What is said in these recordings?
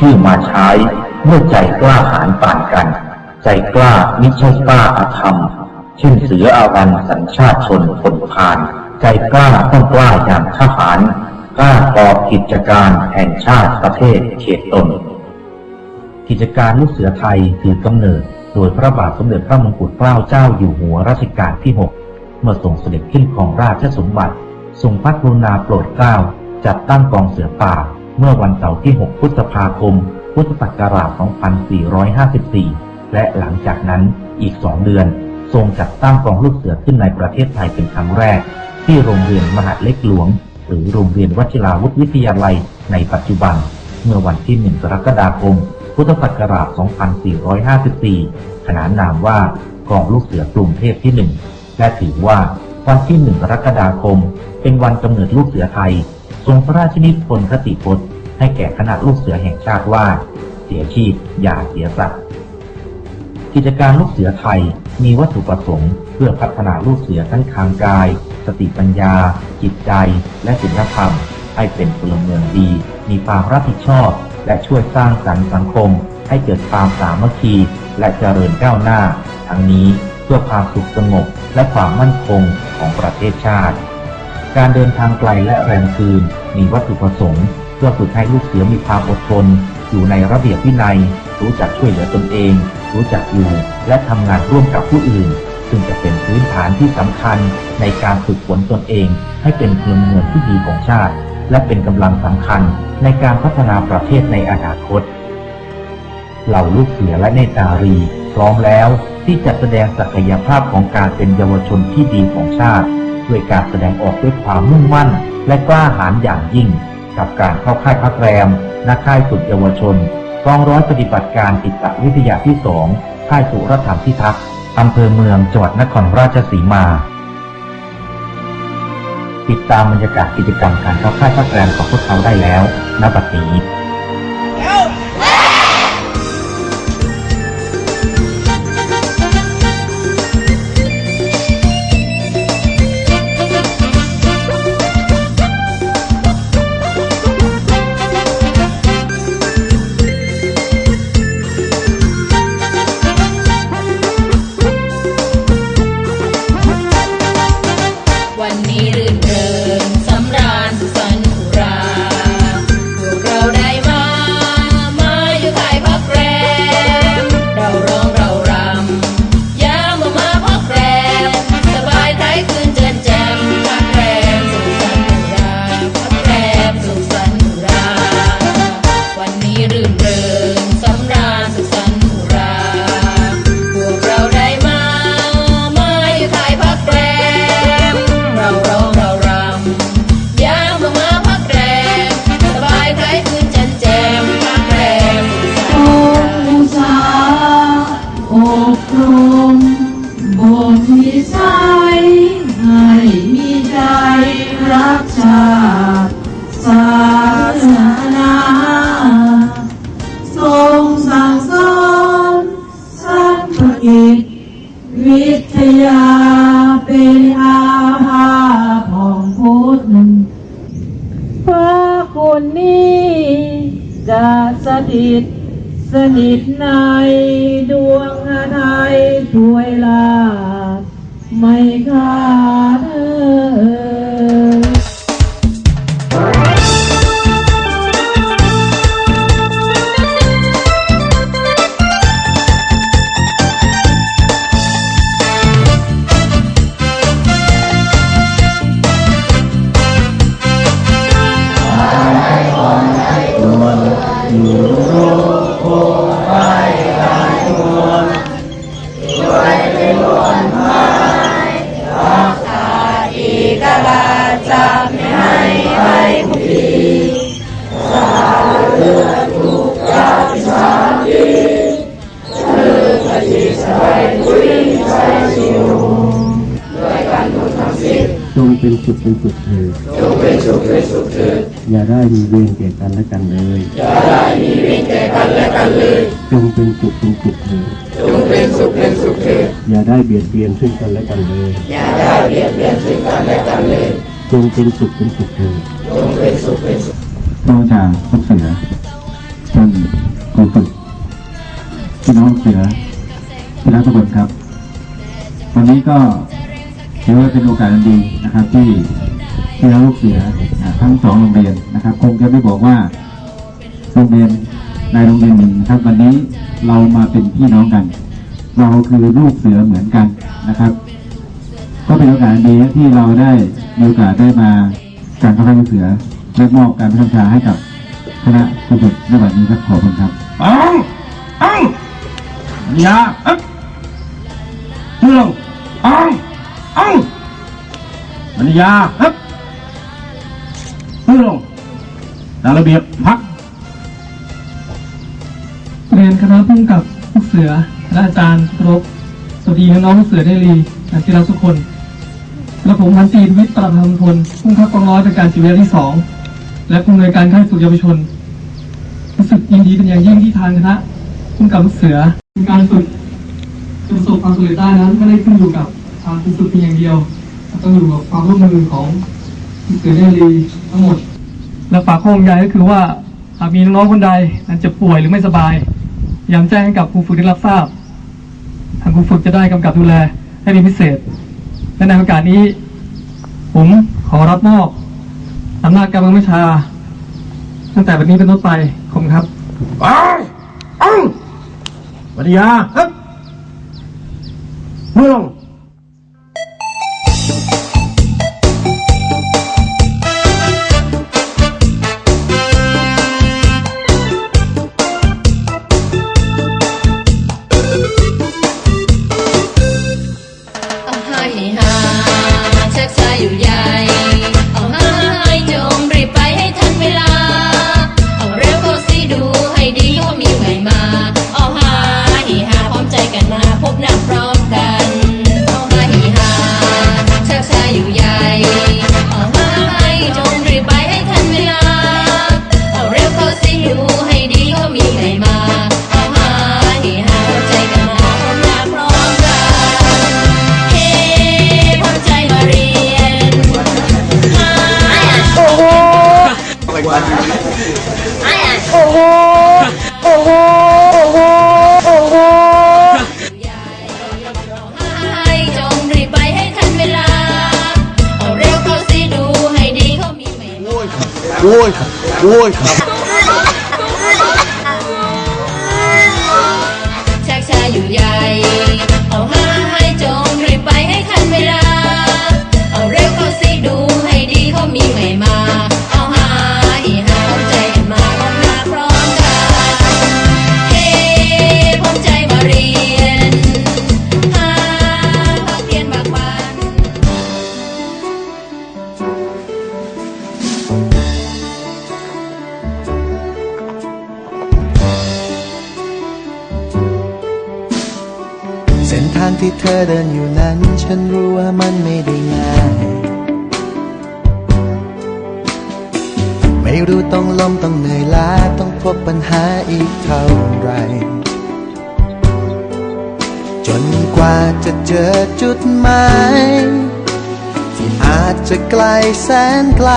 ชื่อมาใช้ เมื่อใจกล้าหาญป่านกัน ใจกล้ามิใช่กล้าอาธรรม เช่นเสืออาวันสัญชาติชนผลพาน ใจกล้าต้องกล้าอย่างทหาร กล้าต่อกิจการแห่งชาติประเทศเขตตน กิจการลูกเสือไทยถือกำเนิด โดยพระบาทสมเด็จพระมงกุฎเกล้าเจ้าอยู่หัวรัชกาลที่ 6 เมื่อทรงเสด็จขึ้นครองราชสมบัติทรงพระกรุณาโปรดเกล้าจัดตั้งกองเสือป่า เมื่อวันเสาร์ที่ 6 พฤษภาคม พุทธศักราช 2454 และหลังจากนั้นอีก 2 เดือน ทรงจัดตั้งกองลูกเสือขึ้นในประเทศไทยเป็นครั้งแรก ที่โรงเรียนมหาเล็กหลวง หรือโรงเรียนวชิราวุธวิทยาลัยในปัจจุบัน เมื่อวันที่ 1 กรกฎาคม พุทธศักราช 2454 ขนานนามว่ากองลูกเสือกรุงเทพที่ 1 และถือว่าวันที่ 1 กรกฎาคม เป็นวันกำเนิดลูกเสือไทย ทรงพระราชนิพนธ์คติพจน์ให้แก่คณะลูกเสือแห่งชาติว่า เสียชีพอย่าเสียสัตว์กิจการลูกเสือไทยมีวัตถุประสงค์ เพื่อพัฒนาลูกเสือทั้งทางกาย สติปัญญา จิตใจ และศีลธรรม ให้เป็นพลเมืองดี มีความรับผิดชอบ และช่วยสร้างสรรค์สังคม ให้เกิดความสามัคคี และเจริญก้าวหน้า ทั้งนี้เพื่อความสุขสงบและความมั่นคงของประเทศชาติ การเดินทางไกลและแรงคืนมีวัตถุประสงค์ เพื่อฝึกให้ลูกเสือมีความอดทน อยู่ในระเบียบวินัย รู้จักช่วยเหลือตนเอง รู้จักอยู่ และทำงานร่วมกับผู้อื่น ซึ่งจะเป็นพื้นฐานที่สำคัญในการฝึกฝนตนเอง ให้เป็นพลเมืองที่ดีของชาติ และเป็นกำลังสำคัญในการพัฒนาประเทศในอนาคต เหล่าลูกเสือและเนตารี พร้อมแล้วที่จะแสดงศักยภาพของการเป็นเยาวชนที่ดีของชาติ ด้วยการแสดงออกด้วยความมุ่งมั่น และกล้าหาญอย่างยิ่ง กับการเข้าค่ายพักแรมณค่ายฝึกเยาวชนกองร้อยปฏิบัติการจิตวิทยาที่สองค่ายสุรธรรมพิทักษ์อำเภอเมืองจังหวัดนครราชสีมา ติดตามบรรยากาศกิจกรรมการเข้าค่ายพักแรมของพวกเขาได้แล้วณบัดนี้ จงเป็นสุขเป็นสุขเถิดจงเป็นสุขเป็นสุขเถิดอย่าได้เบียดเบียนซึ่งกันและกันเลย อย่าได้เบียดเบียนซึ่งกันและกันเลย จงเป็นสุขเป็นสุขเถิดจงเป็นสุขเป็นสุขผู้บัญชาลูกเสือท่านครูฝึกพี่น้องลูกเสือพี่รักทุกคนครับ วันนี้ก็ถือว่าเป็นโอกาสอันดีนะครับ ที่พี่น้องลูกเสืออ่าทั้งสองโรงเรียนนะครับ คงจะไม่บอกว่าโรงเรียน ในโรงเรียนหนึ่งนะครับ วันนี้เรามาเป็นพี่น้องกัน เราคือลูกเสือเหมือนกันนะครับ ก็เป็นโอกาสดีที่เราได้มีโอกาสได้มาการเข้าค่ายลูกเสือและมอบการพัฒนาให้กับคณะครูฝึกในวันนี้ครับขอบคุณครับปังปังยาอ๊บเรื่องปังปังปัญญาอ๊บเรื่องตามระเบียบพัก รียนคณะพุ่งกับลูกเสือและอาจารย์ครบสวัสดีน้องลูกเสือได้รีและที่รักทุกคน และผมพันตีวิทย์ปราบธรรมพลพุ่งขับกองร้อยเป็นการจิตวิทยาที่สองและผู้อำนวยการค่ายฝึกเยาวชนรู้สึกยินดีเป็นอย่างยิ่งที่ทางคณะพุ่งกับลูกเสือเป็นการฝึกจะประสบความสำเร็จได้นั้นไม่ได้ขึ้นอยู่กับทางผู้ฝึกเพียงอย่างเดียวต้องอยู่กับความร่วมมือของลูกเสือได้รีทั้งหมดและฝากข้อห่วงใยก็คือว่าหากมีน้องคนใดนั้นจะป่วยหรือไม่สบาย ยายามแจ้งให้กับครูฝึกได้รับทราบ ทางครูฝึกจะได้กำกับดูแลให้เป็นพิเศษ และในโอกาสนี้ ผมขอรับมอบอำนาจการบังคับบัญชา ตั้งแต่วันนี้เป็นต้นไปขอบคุณครับปังปังปัญญาอ๊บเมื่องา โอ้ยโแสนไกล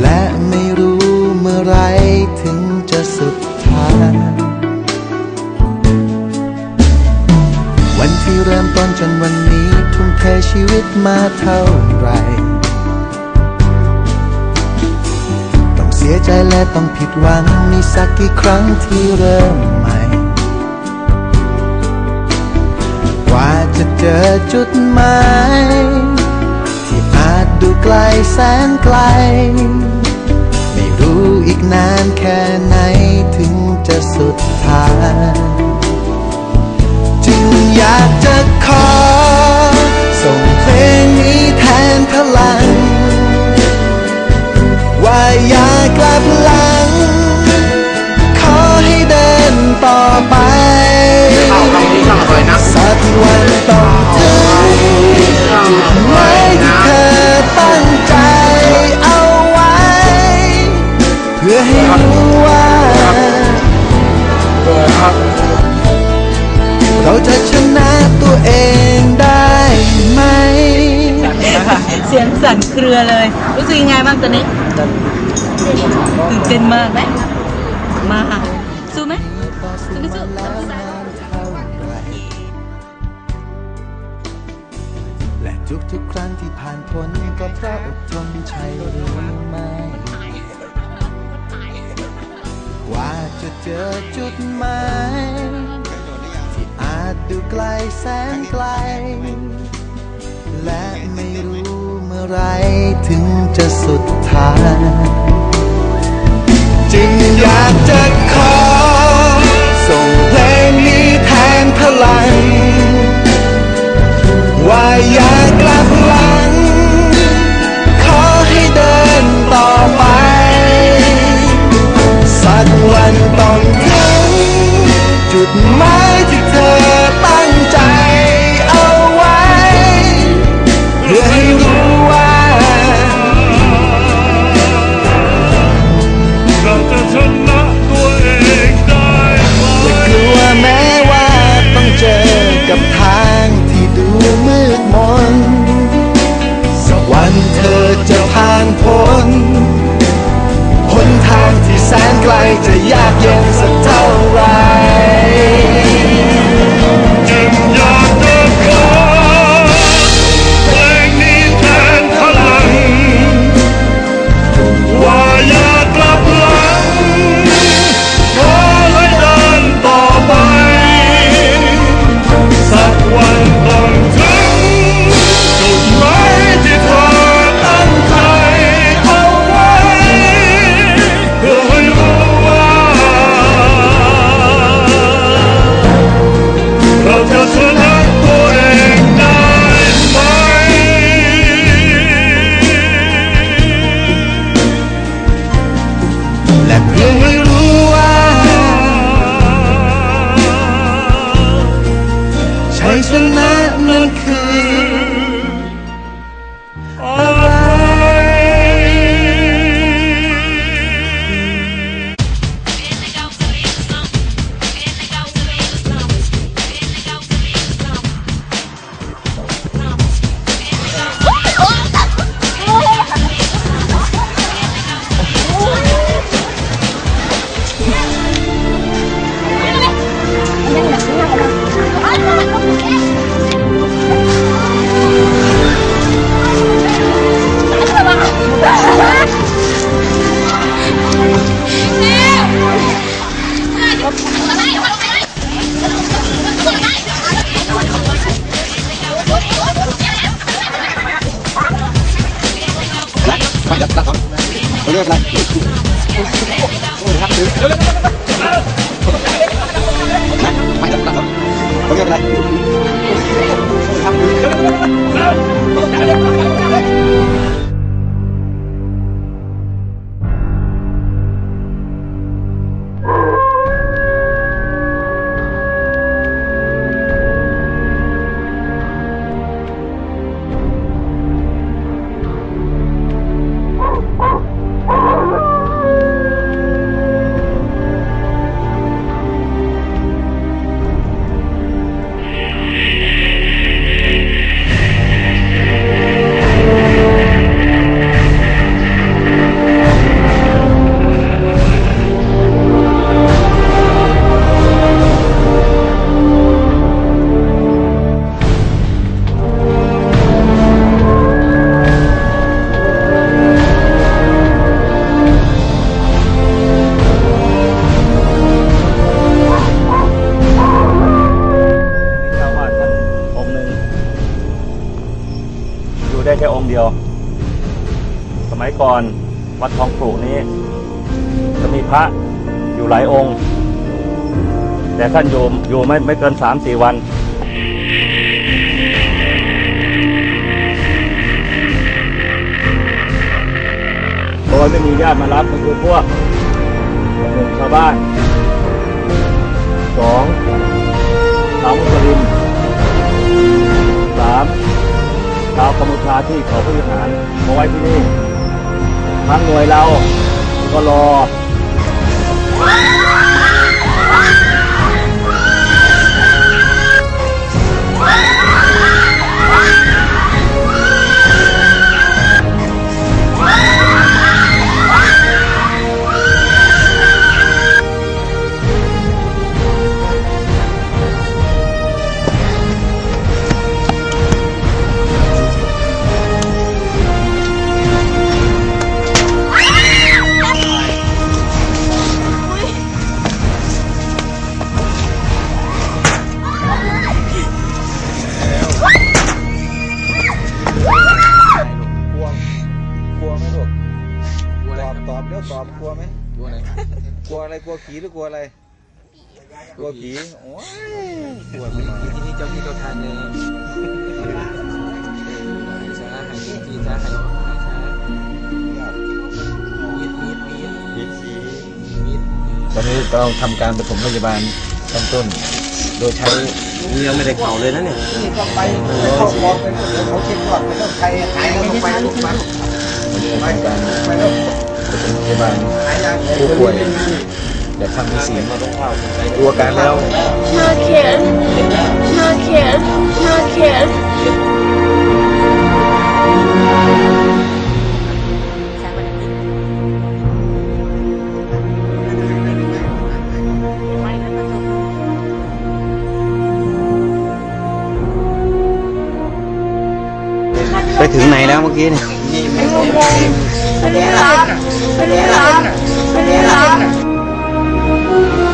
และไม่รู้เมื่อไรถึงจะสุดทางวันที่เริ่มต้นจนวันนี้ทุ่มเทชีวิตมาเท่าไร ต้องเสียใจและต้องผิดหวังมีสักกี่ครั้งที่เริ่มใหม่ กว่าจะเจอจุดหมาย อาจดูไกลแสนไกล ไม่รู้อีกนานแค่ไหนถึงจะสุดทางจึงอยากจะขอ ส่งเพลงนี้แทนพลัง ว่าอย่ากลับลา ต้นมากไหมมาสู้ไหมสู้ไม่สู้และทุกๆครั้งที่ผ่านพ้นก็เพราะอดทนใช่หรือไม่กว่าจะเจอจุดหมายที่อาจดูไกลแสนไกล และไม่รู้เมื่อไรถึงจะสุดท้าย จึงอยากจะขอ ส่งเพลงนี้แทนพลัง ว่าอยาก อยู่หลายองค์ แต่ท่านอยู่อยู่ไม่ไม่เกินสามสี่วัน โดยไม่มีญาติมารับก็คือพวกหนึ่งชาวบ้านสองชาวมุสลิมสามชาวกัมพูชาที่เขาผู้บริหารมาไว้ที่นี่ทางหน่วยเราก็รอ ก กลัวผีหรือกลัวอะไร กลัวผีโอ้ยกลัวไปหน่อยที่นี่เจ้าที่เจ้าทางเลยช้าหายทีช้าหายหายช้ามีดมีดมีดผีผีมีดตอนนี้เราทำการปฐมพยาบาลขั้นต้น โดยใช้ยังไม่ได้เข่าเลยนะเนี่ยเขาคิดก่อนไม่ต้องใครหายแล้วไปลูกมันไปกันไปแล้วปฐมพยาบาลผู้ป่วย แต่ทำมีเสียงดูอาการแล้วชาเขียนชาเขียนชาเขียนไปถึงไหนแล้วเมื่อกี้เนี่ยไม่ได้รับไม่ได้รับไม่ได้รับ ห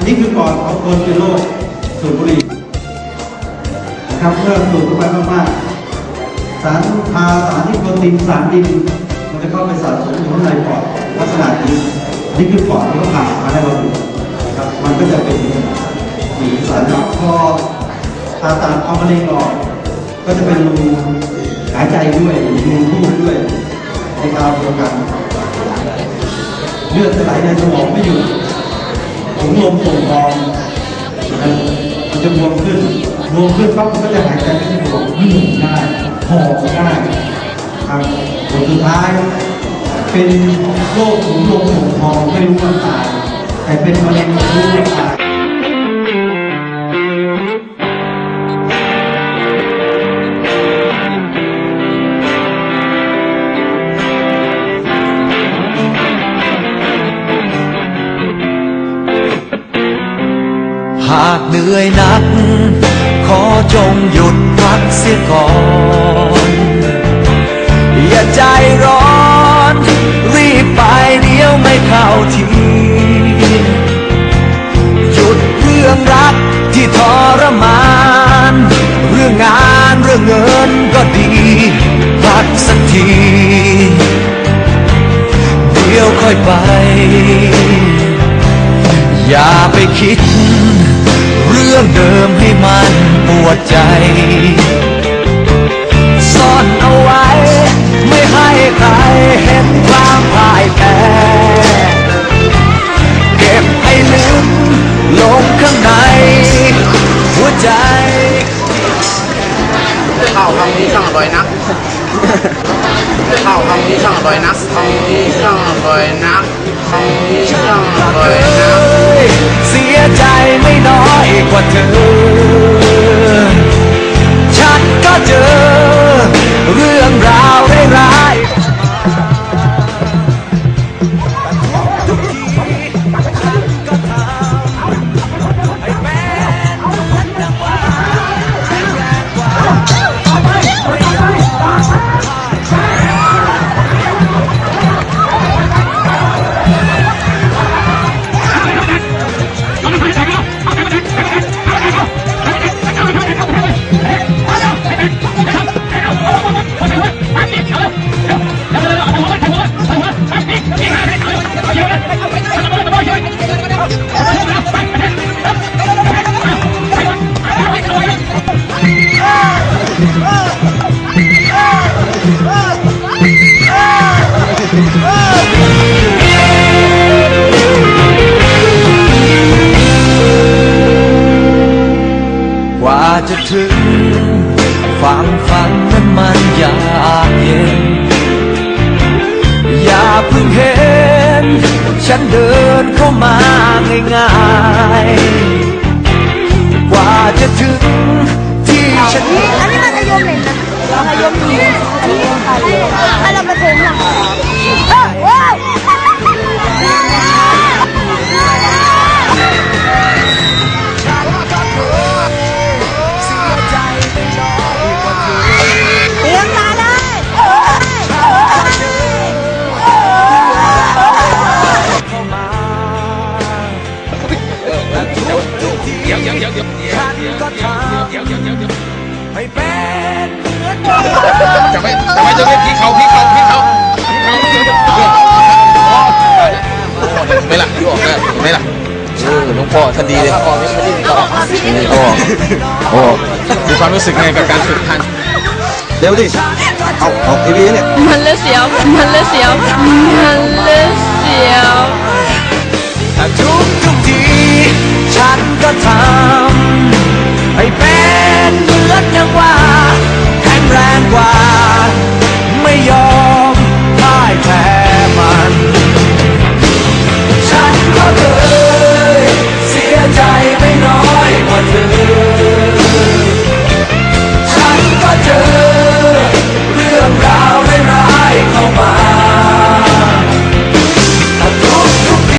อันนี้คือปอดของคนเป็นโรคสูบบุหรี่นะครับเมื่อสูบเข้าไปมากๆสารพาสารที่โปรตีนสารดินมันจะเข้าไปสะสมอยู่ข้างในปอดลักษณะนี้นี่คือปอดที่เขาผ่ามาให้เราดูนะครับมันก็จะเป็นสีสันพอผ่าตัดเอามะเร็งออกก็จะเป็นรูหายใจด้วยรูพูดด้วยในคราวเดียวกันเลือดจะไหลในสมองไม่อยู่ ถุงลมส่งอองนะครับมันจะบวมขึ้นบวมขึ้นปั๊บมันก็จะหายใจไม่สะดวกวิ่งได้หอบได้ครับผลสุดท้าย เป็นโรคถุงลมถุงทองไม่รู้วันตายแต่เป็นมะเร็งไม่รู้วันตาย อร่อยนักคำนี้ช่างอร่อยนักเสียใจไม่น้อยกว่าเธอ ฉันก็เจอ เรื่องราวร้าย ฉันเดินเข้ามาง่ายๆ กว่าจะถึงที่ฉัน อันนี้มันจะยมเลยนะเรายมนี้อันนี้ใครอันเราประถมนะ เดี๋ยวเดี๋ยวเดี๋ยวเดี๋ยวให้เป็นเหมือนเดิจะไม่จะไม่จะไม่พี่เขาพี่เขาพี่เขาพี่เขาเดี๋ยวเดี๋ยวไม่ล่ะพี่ออกนะเห็ไม่ล่ะหลวงพ่อท่านดีเลยพ่อไม่อโอ้โหมีความรู้สึกไงกับการฝึกทันเร็วดิ เอาเอาทีวีเนี่ย มันเลเสียว มันเลเสียว มันเลเสียวทุกทุกที ฉันก็ทำให้เป็นเหมือนอย่างว่าแข็งแรงกว่า ไม่ยอมพ่ายแพ้มัน ฉันก็เคยเสียใจไม่น้อยกว่าเธอ